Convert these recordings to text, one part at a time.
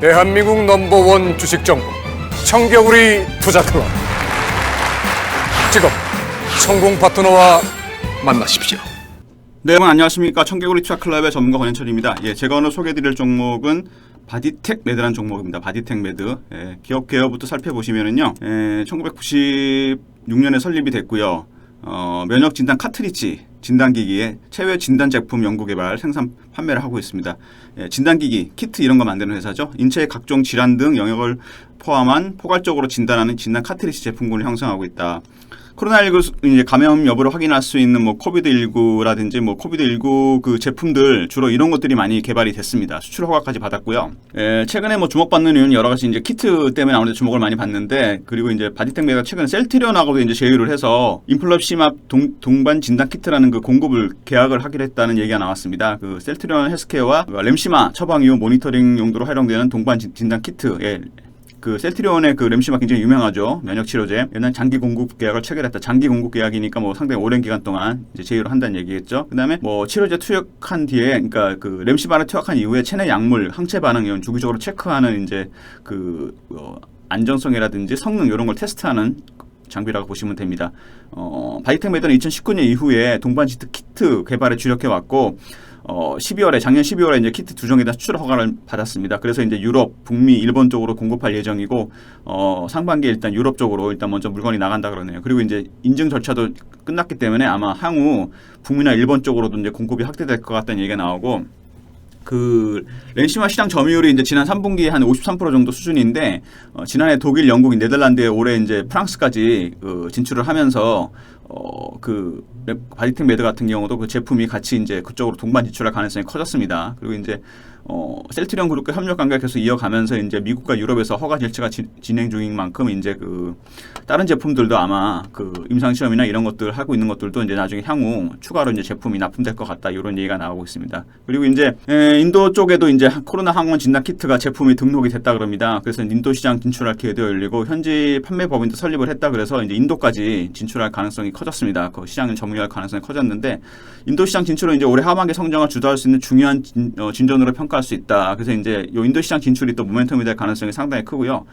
대한민국 넘버원 주식 정보 청겨우리 투자 클럽 지금 성공 파트너와 만나십시오. 네, 여러분 안녕하십니까. 청개구리 투자클럽의 전문가 권현철입니다. 예, 제가 오늘 소개해드릴 종목은 바디텍 매드라는 종목입니다. 바디텍 매드. 예, 기업 개요부터 살펴보시면은요. 예, 1996년에 설립이 됐고요. 어, 면역 진단 카트리지 진단기기에 체외 진단 제품 연구 개발 생산 판매를 하고 있습니다. 예, 진단기기 키트 이런 거 만드는 회사죠. 인체의 각종 질환 등 영역을 포함한 포괄적으로 진단하는 진단 카트리지 제품군을 형성하고 있다. 코로나19 이제 감염 여부를 확인할 수 있는 뭐 코비드 19라든지 뭐 코비드 19그 제품들 주로 이런 것들이 많이 개발이 됐습니다. 수출 허가까지 받았고요. 에, 최근에 뭐 주목받는 이유는 여러 가지 이제 키트 때문에 아무래도 주목을 많이 받는데 그리고 이제 바디텍메가 최근에 셀트리온하고도 이제 제휴를 해서 인플럽시맙 동, 동반 진단 키트라는 그 공급을 계약을 하기로 했다는 얘기가 나왔습니다. 그 셀트리온 헬스케어와 램시마 처방 이후 모니터링 용도로 활용되는 동반 진- 진단 키트 예, 그 셀트리온의 그 램시마 굉장히 유명하죠. 면역 치료제. 옛날 장기 공급 계약을 체결했다. 장기 공급 계약이니까 뭐 상당히 오랜 기간 동안 이제 제휴를 한다는 얘기겠죠. 그다음에 뭐 치료제 투약한 뒤에 그러니까 그 램시마를 투약한 이후에 체내 약물 항체 반응 이런 주기적으로 체크하는 이제 그 어, 안정성이라든지 성능 이런 걸 테스트하는 장비라고 보시면 됩니다. 어, 바이텍 매드는 2019년 이후에 동반 지트 키트 개발에 주력해 왔고 어, 12월에 작년 12월에 이제 키트 두 종에 대한 수출 허가를 받았습니다. 그래서 이제 유럽, 북미, 일본 쪽으로 공급할 예정이고 어, 상반기에 일단 유럽 쪽으로 일단 먼저 물건이 나간다 그러네요. 그리고 이제 인증 절차도 끝났기 때문에 아마 향후 북미나 일본 쪽으로도 이제 공급이 확대될 것 같다는 얘기가 나오고 그 렌시마 시장 점유율이 이제 지난 3분기에 한 53% 정도 수준인데 어, 지난해 독일, 영국, 네덜란드에 올해 이제 프랑스까지 그 진출을 하면서 어그 바디텍 매드 같은 경우도 그 제품이 같이 이제 그쪽으로 동반 진출할 가능성이 커졌습니다. 그리고 이제 어 셀트리온 그룹과 협력 관계를 계속 이어가면서 이제 미국과 유럽에서 허가 절차가 지- 진행 중인 만큼 이제 그 다른 제품들도 아마 그 임상 시험이나 이런 것들 하고 있는 것들도 이제 나중에 향후 추가로 이제 제품이 납품될 것 같다 이런 얘기가 나오고 있습니다. 그리고 이제 에, 인도 쪽에도 이제 코로나 항원 진단 키트가 제품이 등록이 됐다 그럽니다. 그래서 인도 시장 진출할 기회도 열리고 현지 판매 법인도 설립을 했다 그래서 이제 인도까지 진출할 가능성이 커졌습니다. 그 시장을 점유할 가능성이 커졌는데 인도 시장 진출은 이제 올해 하반기 성장을 주도할 수 있는 중요한 진, 어, 진전으로 평가할 수 있다. 그래서 이제 요 인도 시장 진출이 또 모멘텀이 될 가능성이 상당히 크고요.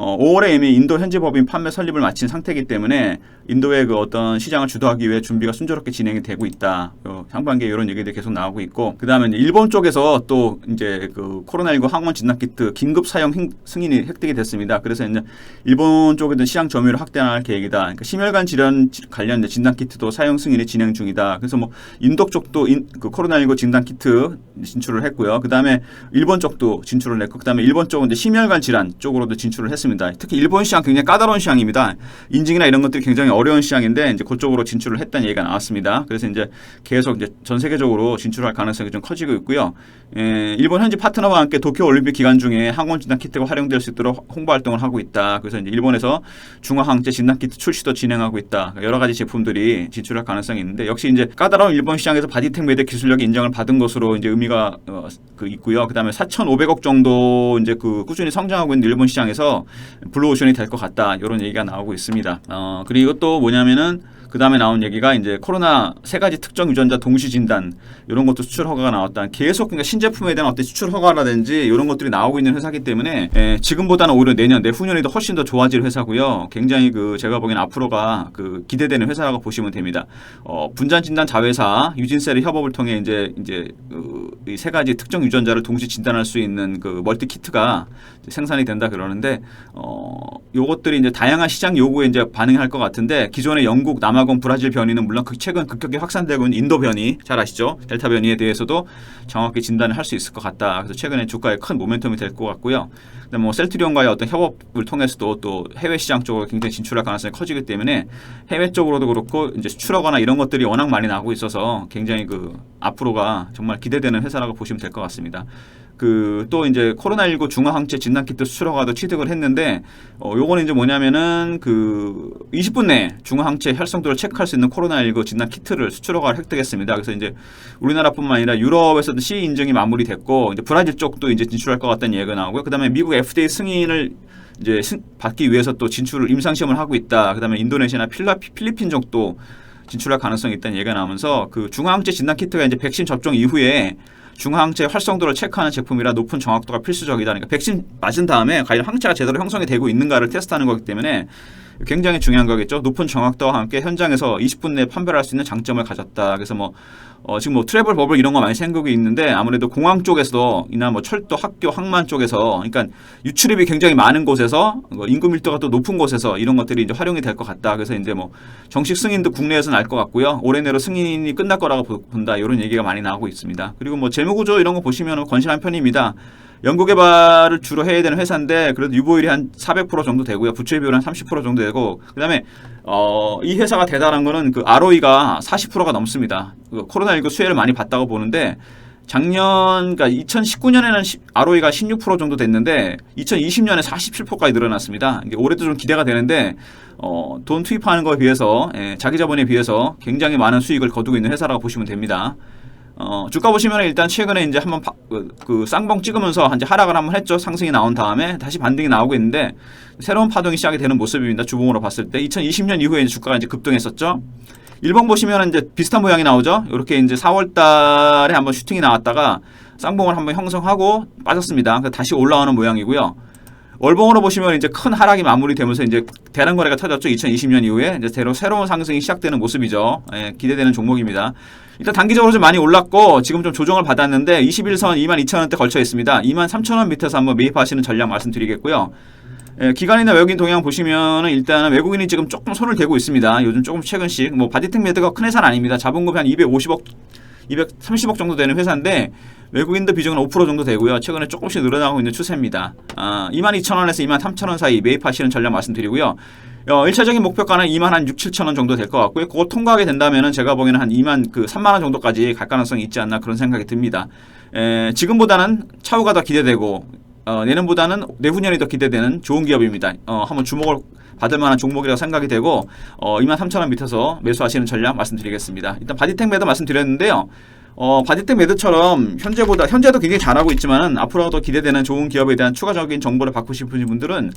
어, 5월에 이미 인도 현지 법인 판매 설립을 마친 상태이기 때문에 인도의 그 어떤 시장을 주도하기 위해 준비가 순조롭게 진행이 되고 있다. 어, 상반기에 이런 얘기들이 계속 나오고 있고, 그 다음에 일본 쪽에서 또 이제 그 코로나19 항원 진단 키트 긴급 사용 행- 승인이 획득이 됐습니다. 그래서 이제 일본 쪽에도 시장 점유율을 확대할 계획이다. 그러니까 심혈관 질환 지- 관련 진단 키트도 사용 승인이 진행 중이다. 그래서 뭐 인도 쪽도 인, 그 코로나19 진단 키트 진출을 했고요. 그 다음에 일본 쪽도 진출을 했고, 그 다음에 일본 쪽은 이제 심혈관 질환 쪽으로도 진출을 했습니다. 특히 일본 시장 굉장히 까다로운 시장입니다. 인증이나 이런 것들이 굉장히 어려운 시장인데 이제 그쪽으로 진출을 했다는 얘기가 나왔습니다. 그래서 이제 계속 이제 전 세계적으로 진출할 가능성이 좀 커지고 있고요. 에, 일본 현지 파트너와 함께 도쿄 올림픽 기간 중에 항원 진단 키트가 활용될 수 있도록 홍보 활동을 하고 있다. 그래서 이제 일본에서 중화 항체 진단 키트 출시도 진행하고 있다. 그러니까 여러 가지 제품들이 진출할 가능성이 있는데 역시 이제 까다로운 일본 시장에서 바디텍 매드 기술력이 인정을 받은 것으로 이제 의미가 어, 그 있고요. 그다음에 4,500억 정도 이제 그 꾸준히 성장하고 있는 일본 시장에서 블루오션이 될 것 같다. 이런 얘기가 나오고 있습니다. 어, 그리고 또 뭐냐면은 그 다음에 나온 얘기가 이제 코로나 세 가지 특정 유전자 동시 진단 이런 것도 수출 허가가 나왔다. 계속 그러니까 신제품에 대한 어떤 수출 허가라든지 이런 것들이 나오고 있는 회사기 때문에 예, 지금보다는 오히려 내년 내후년이 더 훨씬 더 좋아질 회사고요. 굉장히 그 제가 보기엔 앞으로가 그 기대되는 회사라고 보시면 됩니다. 어, 분자 진단 자회사 유진셀의 협업을 통해 이제 이제 그, 이세 가지 특정 유전자를 동시 진단할 수 있는 그 멀티 키트가 생산이 된다 그러는데 어 요것들이 이제 다양한 시장 요구에 이제 반응할 것 같은데 기존의 영국, 남아 공, 브라질 변이는 물론 그 최근 급격히 확산되고 있는 인도 변이 잘 아시죠? 델타 변이에 대해서도 정확히 진단을 할 수 있을 것 같다. 그래서 최근에 주가에 큰 모멘텀이 될 것 같고요. 그다음에 뭐 셀트리온과의 어떤 협업을 통해서도 또 해외 시장 쪽으로 굉장히 진출할 가능성이 커지기 때문에 해외 쪽으로도 그렇고 이제 수출하거나 이런 것들이 워낙 많이 나오고 있어서 굉장히 그 앞으로가 정말 기대되는 회사라고 보시면 될 것 같습니다. 그 또 이제 코로나19 중화항체 진단 키트 수출허가도 취득을 했는데 어 요거는 이제 뭐냐면은 그 20분 내 중화항체 활성도를 체크할 수 있는 코로나19 진단 키트를 수출허가를 획득했습니다. 그래서 이제 우리나라뿐만 아니라 유럽에서도 CE 인증이 마무리됐고 이제 브라질 쪽도 이제 진출할 것 같다는 얘기가 나오고요. 그다음에 미국 FDA 승인을 이제 승- 받기 위해서 또 진출을 임상 시험을 하고 있다. 그다음에 인도네시아나 필라, 필리핀 쪽도 진출할 가능성이 있다는 얘기가 나오면서 그 중화항체 진단 키트가 이제 백신 접종 이후에 중화항체 활성도를 체크하는 제품이라 높은 정확도가 필수적이다. 그러니까 백신 맞은 다음에 과연 항체가 제대로 형성이 되고 있는가를 테스트하는 거기 때문에 굉장히 중요한 거겠죠. 높은 정확도와 함께 현장에서 20분 내에 판별할 수 있는 장점을 가졌다. 그래서 뭐 어, 지금 뭐 트래블 버블 이런 거 많이 생각이 있는데 아무래도 공항 쪽에서 이나 뭐 철도, 학교, 항만 쪽에서 그러니까 유출입이 굉장히 많은 곳에서 뭐 인구 밀도가 또 높은 곳에서 이런 것들이 이제 활용이 될 것 같다. 그래서 이제 뭐 정식 승인도 국내에서는 알 것 같고요. 올해 내로 승인이 끝날 거라고 보- 본다. 이런 얘기가 많이 나오고 있습니다. 그리고 뭐 재무 구조 이런 거 보시면 건실한 편입니다. 연구 개발을 주로 해야 되는 회사인데 그래도 유보율이 한 400% 정도 되고요. 부채 비율 한 30% 정도 되고 그다음에 어, 이 회사가 대단한 거는 그 ROE가 40%가 넘습니다. 그 코로나19 수혜를 많이 봤다고 보는데 작년 그러니까 2019년에는 ROE가 16% 정도 됐는데 2020년에 47%까지 늘어났습니다. 올해도 좀 기대가 되는데 어, 돈 투입하는 거에 비해서 예, 자기 자본에 비해서 굉장히 많은 수익을 거두고 있는 회사라고 보시면 됩니다. 어, 주가 보시면 일단 최근에 이제 한번 바- 그, 그 쌍봉 찍으면서 이제 하락을 한번 했죠. 상승이 나온 다음에 다시 반등이 나오고 있는데 새로운 파동이 시작이 되는 모습입니다. 주봉으로 봤을 때 2020년 이후에 이제 주가가 이제 급등했었죠. 일봉 보시면 이제 비슷한 모양이 나오죠. 이렇게 이제 4월 달에 한번 슈팅이 나왔다가 쌍봉을 한번 형성하고 빠졌습니다. 다시 올라오는 모양이고요. 월봉으로 보시면 이제 큰 하락이 마무리되면서 이제 대량 거래가 터졌죠. 2020년 이후에 이제 새로 새로운 상승이 시작되는 모습이죠. 예, 기대되는 종목입니다. 일단 단기적으로 좀 많이 올랐고 지금 좀 조정을 받았는데 21선 22,000원대 걸쳐 있습니다. 23,000원 밑에서 한번 매입하시는 전략 말씀드리겠고요. 예, 기관이나 외국인 동향 보시면은 일단은 외국인이 지금 조금 손을 대고 있습니다. 요즘 조금 최근씩 뭐 바디텍 매드가 큰 회사는 아닙니다. 자본금이 한 250억 230억 정도 되는 회사인데 외국인들 비중은 5% 정도 되고요. 최근에 조금씩 늘어나고 있는 추세입니다. 아, 22,000원에서 23,000원 사이 매입하시는 전략 말씀드리고요. 어, 1차적인 목표가는 2만 한 6, 7천 원 정도 될 것 같고요. 그거 통과하게 된다면은 제가 보기에는 한 2만 그 3만 원 정도까지 갈 가능성이 있지 않나 그런 생각이 듭니다. 에, 지금보다는 차후가 더 기대되고 어, 내년보다는 내후년이 더 기대되는 좋은 기업입니다. 어, 한번 주목을 받을 만한 종목이라고 생각이 되고 어, 2만 3천 원 밑에서 매수하시는 전략 말씀드리겠습니다. 일단 바디텍 매도 말씀드렸는데요. 어, 바디텍 매드처럼 현재보다 현재도 굉장히 잘하고 있지만은 앞으로 더 기대되는 좋은 기업에 대한 추가적인 정보를 받고 싶으신 분들은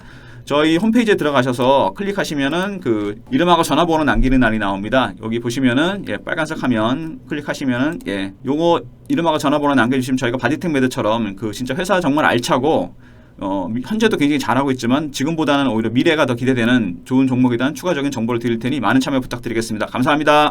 저희 홈페이지에 들어가셔서 클릭하시면은 그 이름하고 전화번호 남기는 날이 나옵니다. 여기 보시면은 예, 빨간색 화면 클릭하시면은 예, 요거 이름하고 전화번호 남겨주시면 저희가 바디텍 매드처럼 그 진짜 회사 정말 알차고 어, 미- 현재도 굉장히 잘하고 있지만 지금보다는 오히려 미래가 더 기대되는 좋은 종목에 대한 추가적인 정보를 드릴 테니 많은 참여 부탁드리겠습니다. 감사합니다.